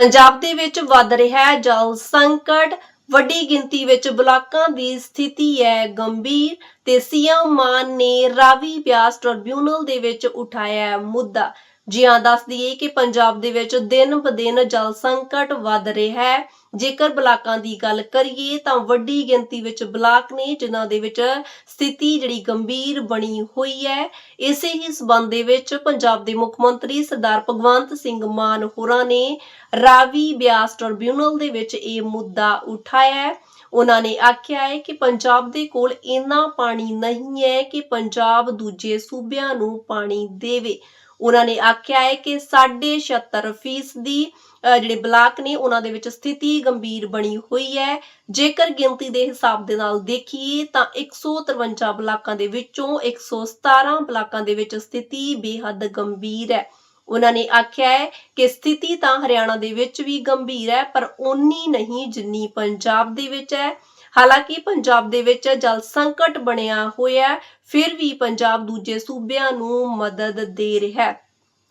ਪੰਜਾਬ ਦੇ ਵਿੱਚ ਵੱਧ ਰਿਹਾ ਹੈ। ਜਲ ਸੰਕਟ ਵੱਡੀ ਗਿਣਤੀ ਵਿੱਚ ਬਲਾਕਾਂ ਦੀ ਸਥਿਤੀ ਹੈ ਗੰਭੀਰ ਤੇ ਸੀਐਮ ਮਾਨ ਨੇ ਰਾਵੀ ਬਿਆਸ ਟ੍ਰਿਬਿਊਨਲ ਦੇ ਵਿੱਚ ਉਠਾਇਆ ਮੁੱਦਾ। ਜੀ ਹਾਂ ਦੱਸ ਦਈਏ ਕਿ ਪੰਜਾਬ ਦੇ ਵਿੱਚ ਦਿਨ ਬ ਦਿਨ ਜਲ ਸੰਕਟ ਵੱਧ ਰਿਹਾ ਹੈ। ਜੇਕਰ ਬਲਾਕਾਂ ਦੀ ਗੱਲ ਕਰੀਏ ਤਾਂ ਵੱਡੀ ਗਿਣਤੀ ਵਿੱਚ ਬਲਾਕ ਨੇ, ਜਿਨ੍ਹਾਂ ਦੇ ਵਿੱਚ ਸਥਿਤੀ ਜਿਹੜੀ ਗੰਭੀਰ ਬਣੀ ਹੋਈ ਹੈ। ਇਸੇ ਹੀ ਸਬੰਧ ਦੇ ਵਿੱਚ ਪੰਜਾਬ ਦੇ ਮੁੱਖ ਮੰਤਰੀ ਸਰਦਾਰ ਭਗਵੰਤ ਸਿੰਘ ਮਾਨ ਹੋਰਾਂ ਨੇ ਰਾਵੀ ਬਿਆਸ ਟ੍ਰਿਬਿਊਨਲ ਦੇ ਵਿੱਚ ਇਹ ਮੁੱਦਾ ਉਠਾਇਆ ਹੈ। ਉਹਨਾਂ ਨੇ ਆਖਿਆ ਹੈ ਕਿ ਪੰਜਾਬ ਦੇ ਕੋਲ ਇੰਨਾ ਪਾਣੀ ਨਹੀਂ ਹੈ ਕਿ ਪੰਜਾਬ ਦੂਜੇ ਸੂਬਿਆਂ ਨੂੰ ਪਾਣੀ ਦੇਵੇ। ਉਹਨਾਂ ਨੇ ਆਖਿਆ ਹੈ ਕਿ 76% ਫੀਸਦੀ ਜਿਹੜੇ ਬਲਾਕ ਨੇ, ਉਹਨਾਂ ਦੇ ਵਿੱਚ ਸਥਿਤੀ ਗੰਭੀਰ ਬਣੀ ਹੋਈ ਹੈ। ਜੇਕਰ ਗਿਣਤੀ ਦੇ ਹਿਸਾਬ ਦੇ ਨਾਲ ਦੇਖੀਏ ਤਾਂ 153 ਬਲਾਕਾਂ ਦੇ ਵਿੱਚੋਂ 117 ਬਲਾਕਾਂ ਦੇ ਵਿੱਚ ਸਥਿਤੀ ਬੇਹੱਦ ਗੰਭੀਰ ਹੈ। ਉਹਨਾਂ ਨੇ ਆਖਿਆ ਹੈ ਕਿ ਸਥਿਤੀ ਤਾਂ ਹਰਿਆਣਾ ਦੇ ਵਿੱਚ ਵੀ ਗੰਭੀਰ ਹੈ, ਪਰ ਓਨੀ ਨਹੀਂ ਜਿੰਨੀ ਪੰਜਾਬ ਦੇ ਵਿੱਚ ਹੈ। ਹਾਲਾਂਕਿ ਪੰਜਾਬ ਦੇ ਵਿੱਚ ਜਲ ਸੰਕਟ ਬਣਿਆ ਹੋਇਆ ਫਿਰ ਵੀ ਪੰਜਾਬ ਦੂਜੇ ਸੂਬਿਆਂ ਨੂੰ ਮਦਦ ਦੇ ਰਿਹਾ ਹੈ।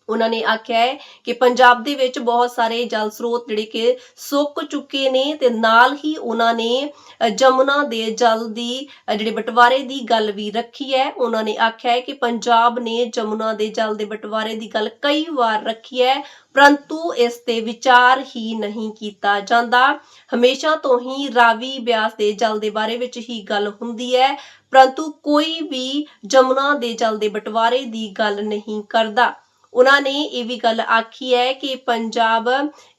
ਉਹਨਾਂ ਨੇ ਆਖਿਆ ਹੈ ਕਿ ਪੰਜਾਬ ਦੇ ਵਿੱਚ ਬਹੁਤ ਸਾਰੇ ਜਲ ਸਰੋਤ ਜਿਹੜੇ ਕਿ ਸੁੱਕ ਚੁੱਕੇ ਨੇ ਤੇ ਨਾਲ ਹੀ ਉਹਨਾਂ ਨੇ ਜਮੁਨਾ ਦੇ ਜਲ ਦੀ ਜਿਹੜੇ ਬਟਵਾਰੇ ਦੀ ਗੱਲ ਵੀ ਰੱਖੀ ਹੈ। ਉਹਨਾਂ ਨੇ ਆਖਿਆ ਹੈ ਕਿ ਪੰਜਾਬ ਨੇ ਜਮੁਨਾ ਦੇ ਜਲ ਦੇ ਬਟਵਾਰੇ ਦੀ ਗੱਲ ਕਈ ਵਾਰ ਰੱਖੀ ਹੈ, ਪਰੰਤੂ ਇਸ ਤੇ ਵਿਚਾਰ ਹੀ ਨਹੀਂ ਕੀਤਾ ਜਾਂਦਾ। ਹਮੇਸ਼ਾ ਤੋਂ ਹੀ ਰਾਵੀ ਬਿਆਸ ਦੇ ਜਲ ਦੇ ਬਾਰੇ ਵਿੱਚ ਹੀ ਗੱਲ ਹੁੰਦੀ ਹੈ, ਪਰੰਤੂ ਕੋਈ ਵੀ ਜਮੁਨਾ ਦੇ ਜਲ ਦੇ ਬਟਵਾਰੇ ਦੀ ਗੱਲ ਨਹੀਂ ਕਰਦਾ। ਉਹਨਾਂ ਨੇ ਇਹ ਵੀ ਗੱਲ ਆਖੀ ਹੈ ਕਿ ਪੰਜਾਬ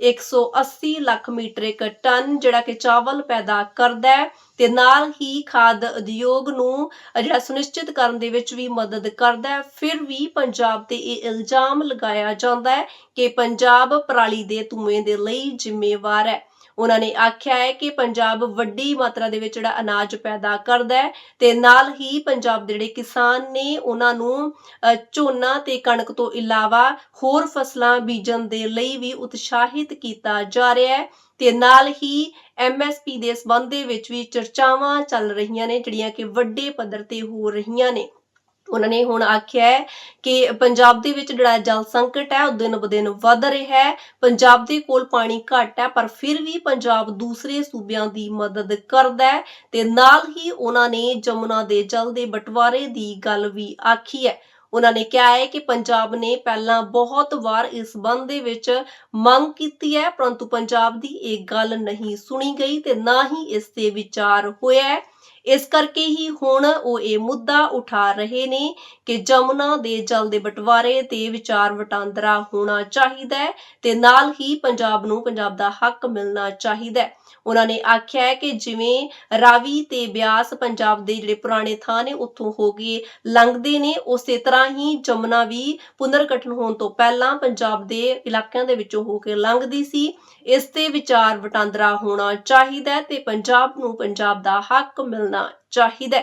180 ਲੱਖ ਮੀਟ੍ਰਿਕ ਟਨ ਜਿਹੜਾ ਕਿ ਚਾਵਲ ਪੈਦਾ ਕਰਦਾ ਹੈ ਤੇ ਨਾਲ ਹੀ ਖਾਦ ਉਦਯੋਗ ਨੂੰ ਜਿਹੜਾ ਸੁਨਿਸ਼ਚਿਤ ਕਰਨ ਦੇ ਵਿੱਚ ਵੀ ਮਦਦ ਕਰਦਾ ਹੈ। ਫਿਰ ਵੀ ਪੰਜਾਬ ਤੇ ਇਹ ਇਲਜ਼ਾਮ ਲਗਾਇਆ ਜਾਂਦਾ ਹੈ ਕਿ ਪੰਜਾਬ ਪਰਾਲੀ ਦੇ ਧੂਏ ਦੇ ਲਈ ਜ਼ਿੰਮੇਵਾਰ ਹੈ। ਉਹਨਾਂ ਨੇ ਆਖਿਆ ਹੈ ਕਿ ਪੰਜਾਬ ਵੱਡੀ ਮਾਤਰਾ ਦੇ ਵਿੱਚ ਜਿਹੜਾ ਅਨਾਜ ਪੈਦਾ ਕਰਦਾ ਹੈ ਤੇ ਨਾਲ ਹੀ ਪੰਜਾਬ ਦੇ ਜਿਹੜੇ ਕਿਸਾਨ ਨੇ ਉਹਨਾਂ ਨੂੰ ਝੋਨਾ ਤੇ ਕਣਕ ਤੋਂ ਇਲਾਵਾ ਹੋਰ ਫਸਲਾਂ ਬੀਜਣ ਦੇ ਲਈ ਵੀ ਉਤਸ਼ਾਹਿਤ ਕੀਤਾ ਜਾ ਰਿਹਾ ਹੈ ਤੇ ਨਾਲ ਹੀ ਐਮਐਸਪੀ ਦੇ ਸਬੰਧ ਦੇ ਵਿੱਚ ਵੀ ਚਰਚਾਵਾਂ ਚੱਲ ਰਹੀਆਂ ਨੇ ਜਿਹੜੀਆਂ ਕਿ ਵੱਡੇ ਪੱਧਰ ਤੇ ਹੋ ਰਹੀਆਂ ਨੇ। ਉਹਨਾਂ ਨੇ ਹੁਣ ਆਖਿਆ ਹੈ ਕਿ ਪੰਜਾਬ ਦੇ ਵਿੱਚ ਜਿਹੜਾ ਜਲ ਸੰਕਟ ਹੈ, ਉਹ ਦਿਨ ਬ ਵੱਧ ਰਿਹਾ ਹੈ। ਪੰਜਾਬ ਦੇ ਕੋਲ ਪਾਣੀ ਘੱਟ ਹੈ, ਪਰ ਫਿਰ ਵੀ ਪੰਜਾਬ ਦੂਸਰੇ ਸੂਬਿਆਂ ਦੀ ਮਦਦ ਕਰਦਾ ਹੈ ਤੇ ਨਾਲ ਹੀ ਉਹਨਾਂ ਨੇ ਜਮੁਨਾ ਦੇ ਜਲ ਦੇ ਬਟਵਾਰੇ ਦੀ ਗੱਲ ਵੀ ਆਖੀ ਹੈ। ਉਹਨਾਂ ਨੇ ਕਿਹਾ ਹੈ ਕਿ ਪੰਜਾਬ ਨੇ ਪਹਿਲਾਂ ਬਹੁਤ ਵਾਰ ਇਸ ਬੰਦ ਦੇ ਵਿੱਚ ਮੰਗ ਕੀਤੀ ਹੈ, ਪਰੰਤੂ ਪੰਜਾਬ ਦੀ ਇਹ ਗੱਲ ਨਹੀਂ ਸੁਣੀ ਗਈ ਤੇ ਨਾ ਹੀ ਇਸ ਤੇ ਵਿਚਾਰ ਹੋਇਆ ਹੈ। ਇਸ ਕਰਕੇ ਹੀ ਹੁਣ ਉਹ ਇਹ ਮੁੱਦਾ ਉਠਾ ਰਹੇ ਨੇ ਕਿ ਜਮੁਨਾ ਦੇ ਜਲ ਦੇ ਬਟਵਾਰੇ ਤੇ ਵਿਚਾਰ ਵਟਾਂਦਰਾ ਹੋਣਾ ਚਾਹੀਦਾ ਹੈ ਤੇ ਨਾਲ ਹੀ ਪੰਜਾਬ ਨੂੰ ਪੰਜਾਬ ਦਾ ਹੱਕ ਮਿਲਣਾ ਚਾਹੀਦਾ ਹੈ। ਉਹਨਾਂ ਨੇ ਆਖਿਆ ਹੈ ਕਿ ਜਿਵੇਂ ਰਾਵੀ ਤੇ ਬਿਆਸ ਪੰਜਾਬ ਦੇ ਜਿਹੜੇ ਪੁਰਾਣੇ ਥਾਂ ਨੇ ਉੱਥੋਂ ਹੋ ਕੇ ਲੰਘਦੇ ਨੇ, ਉਸੇ ਤਰ੍ਹਾਂ ਹੀ ਜਮੁਨਾ ਵੀ ਪੁਨਰਗਠਨ ਹੋਣ ਤੋਂ ਪਹਿਲਾਂ ਪੰਜਾਬ ਦੇ ਇਲਾਕਿਆਂ ਦੇ ਵਿੱਚੋਂ ਹੋ ਕੇ ਲੰਘਦੀ ਸੀ। ਇਸ ਤੇ ਵਿਚਾਰ ਵਟਾਂਦਰਾ ਹੋਣਾ ਚਾਹੀਦਾ ਤੇ ਪੰਜਾਬ ਨੂੰ ਪੰਜਾਬ ਦਾ ਹੱਕ ਮਿਲਣਾ ਚਾਹੀਦਾ